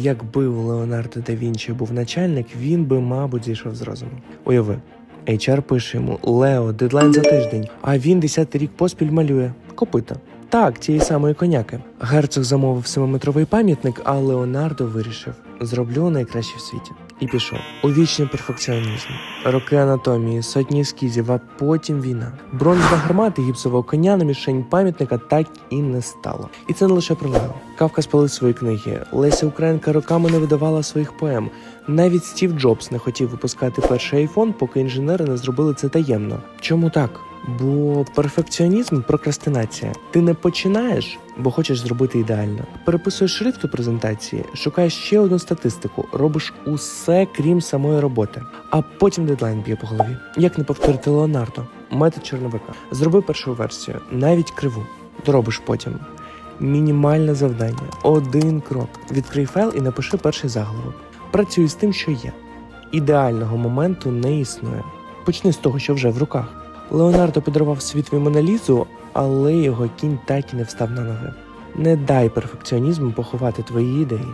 Якби у Леонардо да Вінчі був начальник, він би, мабуть, зійшов з розуму. Уяви, HR пише йому Лео, дедлайн за тиждень, а він десятий рік поспіль малює копита. Так, тієї самої коняки. Герцог замовив семиметровий пам'ятник, а Леонардо вирішив: зроблю найкраще в світі. І пішов. У вічний перфекціонізм, роки анатомії, сотні ескізів, а потім війна. Бронзова гармата і гіпсового коня на мішень пам'ятника так і не стало. І це не лише про Лео. Кавка спалив свої книги. Леся Українка роками не видавала своїх поем. Навіть Стів Джобс не хотів випускати перший айфон, поки інженери не зробили це таємно. Чому так? Бо перфекціонізм прокрастинація. Ти не починаєш, бо хочеш зробити ідеально. Переписуєш шрифт у презентації, шукаєш ще одну статистику, робиш усе крім самої роботи, а потім дедлайн б'є по голові. Як не повторити Леонардо? Метод чорновика. Зроби першу версію, навіть криву. Доробиш потім. Мінімальне завдання, один крок. Відкрий файл і напиши перший заголовок. Працюй з тим, що є. Ідеального моменту не існує. Почни з того, що вже в руках. Леонардо подарував світові Моналізу, але його кінь так і не встав на ноги. Не дай перфекціонізму поховати твої ідеї.